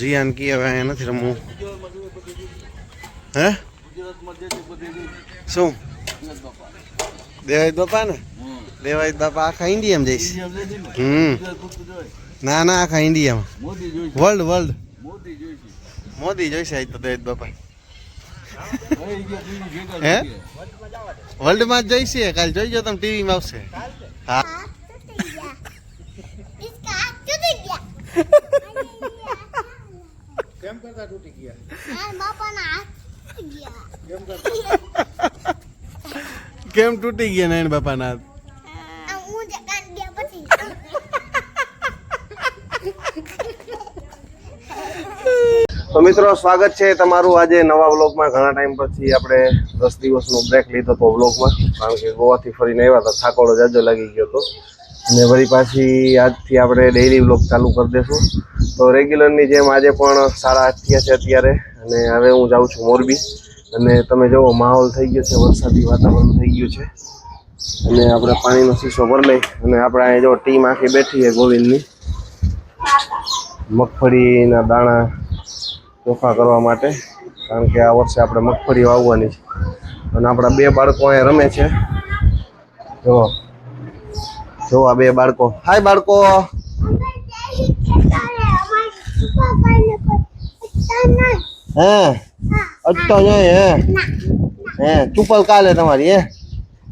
જીયાન કી હવે અહીંયા નથી રમવું. હે? શું? દેવાય બાપા ને? દેવાય બાપા આખા ઇન્ડિયામાં જઈશ. હમ. ના ના, આખા ઇન્ડિયામાં. વર્લ્ડ વર્લ્ડ મોદી જોઈશે આજ તો દેવાય બાપા હે? વર્લ્ડમાં જ જોઈશે. કાલ જોઈજો તમે ટીવીમાં આવશે. હા. રીતના તૂટી ગયા. કેમ તૂટી ગયા નાયણ બાપાના હાથ? તો મિત્રો સ્વાગત છે તમારું આજે નવા વ્લોગમાં. ઘણા ટાઈમ પછી આપણે દસ દિવસનો બ્રેક લીધો હતો વ્લોગમાં. કારણ કે ગોવાથી ફરીને આવ્યા હતા. થાકોડો જાજો લાગી ગયો હતો. અને વળી પાછી આજથી આપણે ડેઇલી વ્લોગ ચાલુ કરી દઈશું તો રેગ્યુલરની જેમ આજે પણ સાડા આઠ થયા છે અત્યારે, અને હવે હું જાઉં છું મોરબી. અને તમે જુઓ, માહોલ થઈ ગયો છે, વરસાદી વાતાવરણ થઈ ગયું છે. અને આપણે પાણીનો શીશો ભરી લઈ, અને આપણે અહીંયા જો ટીમ આખી બેઠી છે ગોવિંદની. મગફળીના દાણા ચોખા કરવા માટે, કારણ કે આ વર્ષે આપણે મગફળી વાવવાની છે. અને આપણા બે બાળકો અહીંયા રમે છે. જો જો આ બે બાળકો. હાય બાળકો. હે? અટતો નહીં, હે? હે? ચુપલ કાલે તમારી, હે?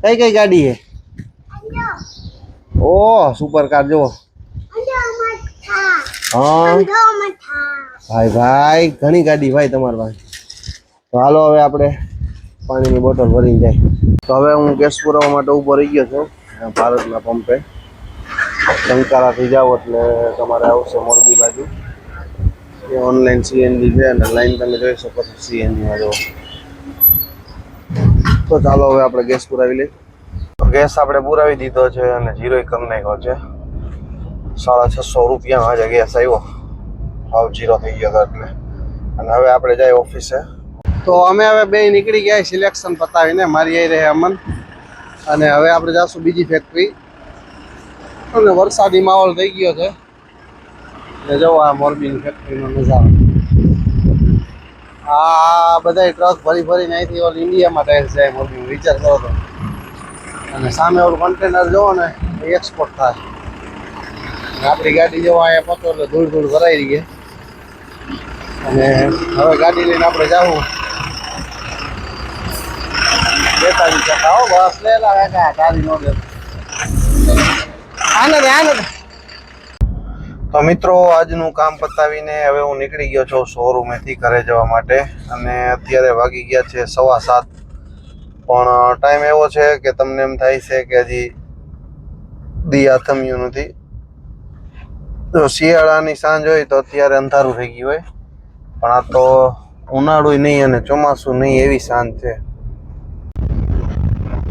કઈ કઈ ગાડી હે ઓ સુપર કાર જો હા. ભાઈ ભાઈ, ઘણી ગાડી ભાઈ તમારી પાસે. તો હાલો હવે આપણે પાણીની બોટલ ભરીને જાય. તો હવે હું ગેસ પુરાવા માટે ઊભો રહી ગયો છું. ભારતના પંપે. શંકારાથી જાઓ એટલે તમારે આવશે મોરબી બાજુ. એ ઓનલાઈન સીએનજી છે અને લાઈન તમે જોઈ શકો છો સીએનજીમાં જો તો ચાલો હવે આપણે ગેસ પુરાવી લઈએ. ગેસ આપણે પુરાવી દીધો છે અને જીરો કરી નાખ્યો છે. સાડા છસો રૂપિયામાં આજે ગેસ આવ્યો. ભાવ જીરો થઈ ગયો હતો એટલે. અને હવે આપણે જાય ઓફિસે. તો અમે હવે બે નીકળી ગયા સિલેક્શન પતાવીને. મારી આવી રહે અમન. અને હવે આપણે જઈશું બીજી ફેક્ટરી અને વરસાદી માહોલ થઈ ગયો છે. એટલે જો આ મોરબીની ફેક્ટરીનો નજારો. આ બધા ટ્રક ભરી ભરીને અહીંથી ઓલ ઇન્ડિયામાં ટાયર જાય મોરબી વિચાર કરો તો અને સામે ઓલું કન્ટેનર જોવો ને, એ એક્સપોર્ટ થાય. આપણી ગાડી જોવા અહીંયા પહોંચો એટલે ધૂળ ધૂળ ભરાઈ રહી અને હવે ગાડી લઈને આપણે જાવું. તો મિત્રો, આજનું કામ પતાવીને હવે હું નીકળી ગયો છું શોરૂમેથી ઘરે જવા માટે અને અત્યારે વાગી ગયા છે સવા સાત. પણ ટાઈમ એવો છે કે તમને એમ થાય છે કે હજી દી આથમ્યું નથી. જો શિયાળાની સાંજ હોય તો અત્યારે અંધારું થઈ ગયું હોય. પણ આ તો ઉનાળું નહીં અને ચોમાસું નહીં એવી સાંજ છે.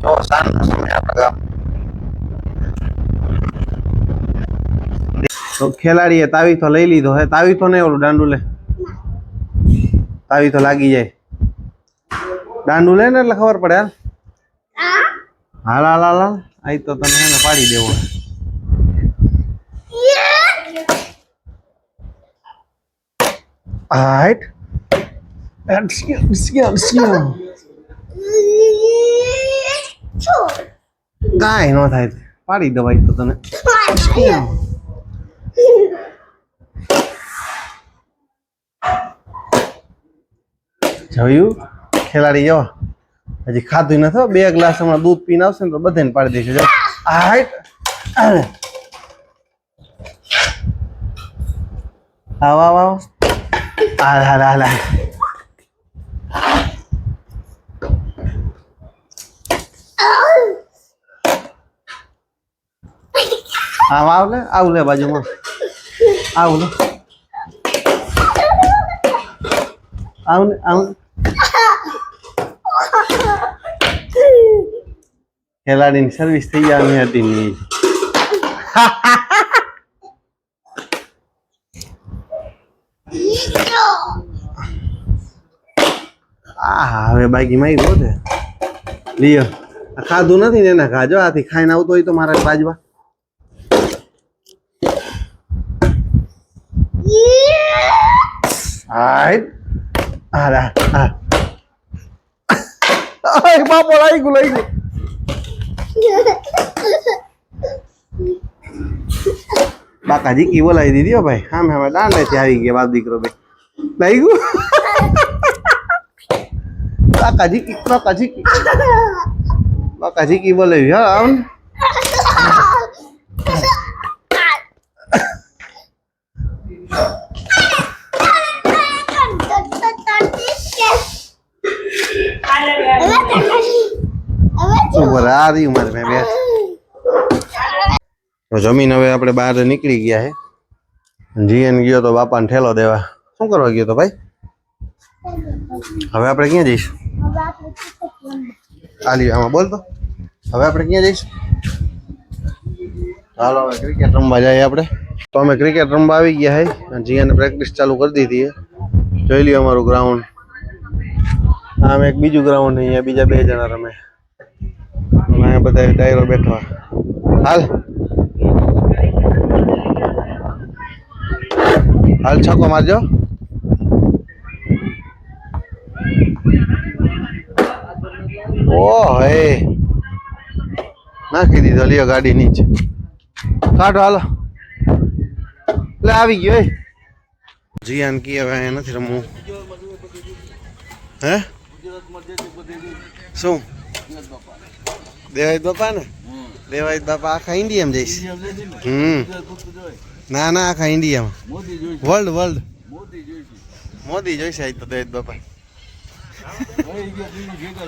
જો સાંજનો સમય આપણે ગામ તો ખેલાડીએ તાવી તો લઈ લીધો. હે તાવી તો નહીં ઓલું દાંડુ લે તાવી તો લાગી જાય. દાંડુ લે ને એટલે ખબર પડે હાલ. હાલ હાલ હાલ આઈ તો તને એને પાડી દેવો. એડસ્ક્યુ એડસ્ક્યુ કાંઈ ન થાય પાડી દવાય તો તને. જોયું? ખેલાડી જો. હજી ખાધું નથી. બે ગ્લાસ હમણાં દૂધ પીને આવશે ને તો બધાને પાડી દઈશું. જો. આ હાઈટ. આવ આવ આવ. હાલ હાલ હાલ હાલ. આવ આવ લે આવ લે બાજુમાં. આવ લે. આવ ને, આવ ખેલાડીની સર્વિસ થઈ જવાની હતી ની હવે બાકી માં ગયો છે. લિયો. ખાધું નથી ને એના ખાજો, આથી ખાઈને આવતો હોય તો મારે બાજવા. અય બાપો લાગી ગયું લાગી ગયું બાકાજી કી બોલાવી દીધી ભાઈ હા મેં દાંડે થી આવી ગયા બાપ દીકરો ભાઈ લાગી ગયું બાકાજી કી બાકાજી કી બાકાજી કી બોલાવી હા આમ ઉપર આ રહી મારે મેં બે. તો જમીન હવે આપણે બહાર નીકળી ગયા છે જીએન ગયો તો બાપાને ઠેલો દેવા. શું કરવા ગયો તો ભાઈ? હવે આપણે ક્યાં જઈશું? આલી આમાં બોલ તો. હવે આપણે ક્યાં જઈશું? ચાલો હવે ક્રિકેટ રમવા જઈએ આપણે. તો અમે ક્રિકેટ રમવા આવી ગયા હે. જીએન પ્રેક્ટિસ ચાલુ કરી દીધી છે જોઈ લ્યો અમારું ગ્રાઉન્ડ આમ એક બીજું ગ્રાઉન્ડ અહીંયા બીજા બે જણા રમે. અને અહીંયા બધા ડાયરો બેઠવા હાલ. હાલ છકો મારજો. ઓ હે. નાખી દીધો, લ્યો ગાડી નીચે. કાઢો, હાલો. એટલે આવી ગયો જીયાન કી હવે અહીંયા નથી રમવું. હે? શું? દેવાય બાપા ને? દેવાય બાપા આખા ઇન્ડિયામાં જઈશ. હમ. ના ના આખા ઇન્ડિયામાં વર્લ્ડ વર્લ્ડ મોદી જોઈશે આજ તો દેવાય બાપા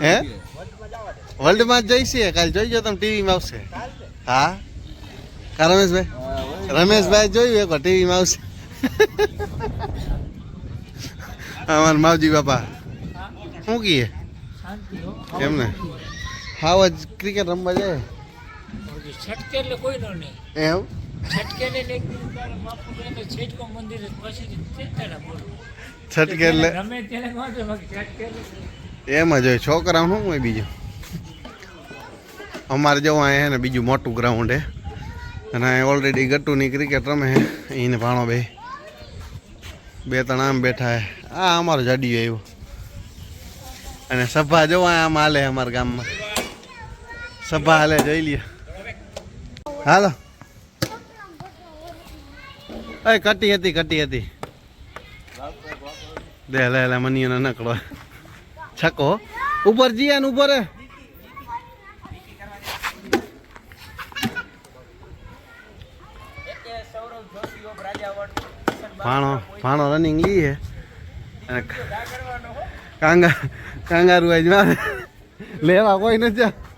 હે? વર્લ્ડમાં જ જઈશે. કાલ જોઈજો તમે ટીવીમાં આવશે. હા? કા રમેશભાઈ? રમેશભાઈ જોયું એકવાર ટીવીમાં આવશે. અમારા માવજી બાપા. શું કહીએ એમને હાવ જ ક્રિકેટ રમવા જાય. છટકે એટલે કોઈ નો નહીં. એમ? છટકે ને બાપુ છેટકો મંદિર પછી છટકે એટલે રમે ત્યારે એમ જ હોય. છોકરા શું હોય બીજું? અમારે જવા હે ને બીજું મોટું ગ્રાઉન્ડ હે. અને અહીં ઓલરેડી ગટ્ટુની ક્રિકેટ રમે હે. એને ભાણો બે. બે ત્રણ આમ બેઠા હે. આ અમારો જાડીયો આવ્યો. અને સભા જોવા આમ હાલે અમારા ગામમાં. સભા હાલે જોઈ લઈએ હાલો. એ, કટી હતી કટી હતી. દે, લે લે, મનીયો નકડો છકો. ઉપર જીયા ને ઉપર. ફાણો ભાણો રનિંગ લી હે. અને કાંગા કાંગારું આજ મારે. લેવા કોઈ નથી.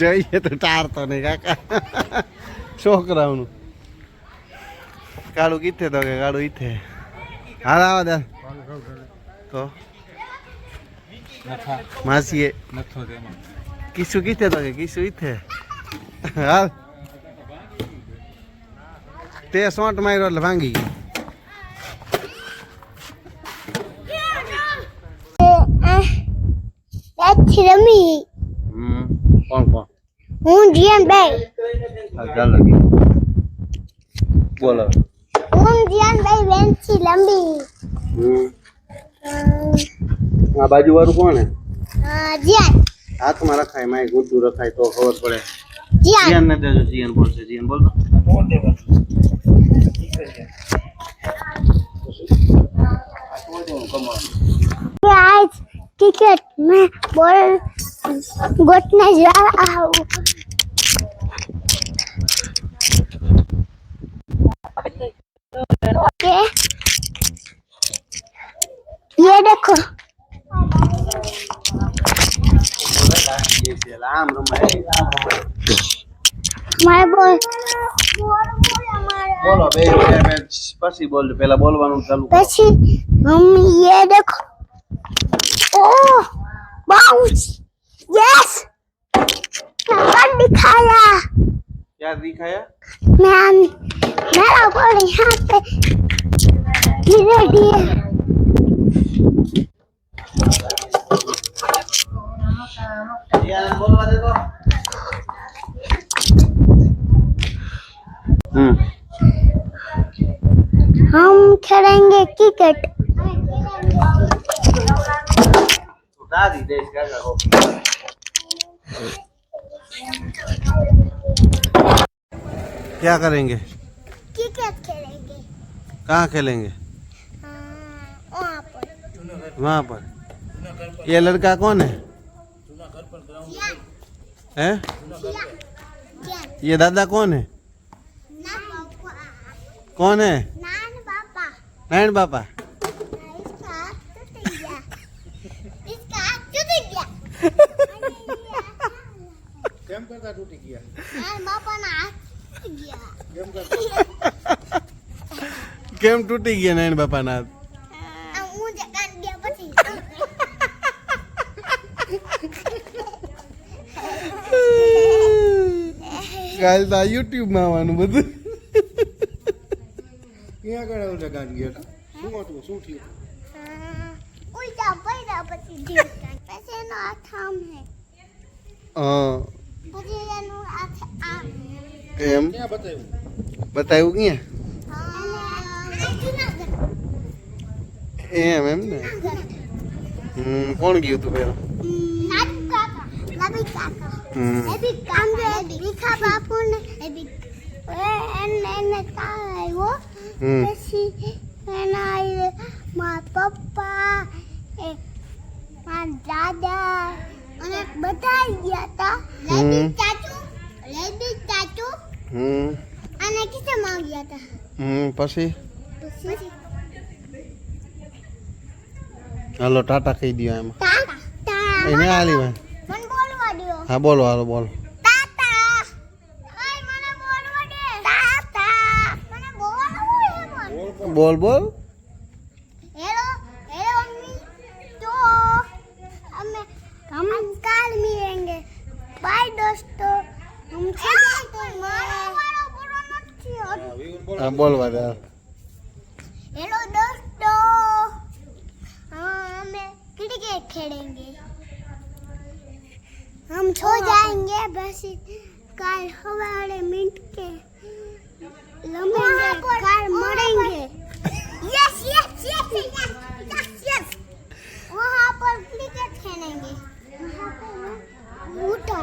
જોઈએ તો ટારતો નહીં કાકા. છોકરાઓનું. કાળું કીથે તો કે કાળું ઈથે. હાલ આવા દે તો? માસીએ. કિસુ કીથે તો કે કિસુ ઈથે. હાલ. તે સોંટ માર્યો એટલે ભાંગી ગયો. રમી. હમ. કોણ કોણ? હું જીએન બે હા ચાલો. બોલો. હું જીએન બે બેન છી લંબી. આ બાજુ વાળું કોણ હે? હા જીએન હાથમાં રખાય માય ગુજુ રખાય તો ખબર પડે. જીએન ને દેજો જીએન બોલશે જીએન બોલ બોલ દેવા ક્રિકેટ મેં બોલ गोटने जा रहा हूँ ओके ये देखो આમ રમાય हमारे बोल બોલો બે બે બે પછી બોલ પેલા બોલવાનું ચાલુ કરો. પછી हम ये देखो ओह बाउंस यस मैंने दिखाया क्या दिखाया मैं मेरा बॉल यहाँ पे गिरे दिए यार बोल बता दो हम्म हम खेलेंगे क्रिकेट क्या करेंगे? क्रिकेट खेलेंगे। कहाँ खेलेंगे? हाँ, वहाँ पर। वहाँ पर। ये लड़का कौन है? हैं? ये दादा कौन है? कौन है? नान पापा नारायण बापा। કેમ તૂટી ગયા નાયણ બાપાના હાથ? આ હું જે કાન ગયા પછી કાલ તો યુટ્યુબમાં આવવાનું બધું. ક્યાં આગળ ઓલે ગાન ગયા શું હતું? શું થયું? ઉલટા પડ્યા પછી પછી એનો આ થામ હે. હા. એમ ક્યાં બતાવ્યું બતાવ્યું ક્યાં અને જુનાગઢ એમ એમ ને હમ કોણ ગયું તું પેલા નાનુ કાકા નબી કાકા હમ એબી કામ જો ભીખા બાપુ ને એબી એને એને કાળ આવ્યો હમ પછી એના આઈ મારા પપ્પા એ મારા દાદા અને બધા આઈ ગયા હતા લેબી હમ. ચાચુ લેબી ચાચુ હમ અને કિચનમાં ગયા હતા હમ પછી પછી હાલો ટાટા કહી દો એમાં તાતા તા એને આલી ભાઈ મને બોલવા દ્યો હા બોલો હાલો બોલો તાતા ઓય મને બોલવા દે તાતા મને બોલવું હે મને બોલ બોલ हेलो हेलो मम्मी तो हमें हम कल मिलेंगे बाय दोस्तों हम खेलेंगे मारो मारो बोलो मत बोल हम क्रिकेट खेलेंगे। हम छो जाएँगे बस कार हमारे मिनट के लंबे कार मरेंगे। Yes yes yes yes yes वहाँ पर क्रिकेट खेलेंगे। वहाँ पर उठा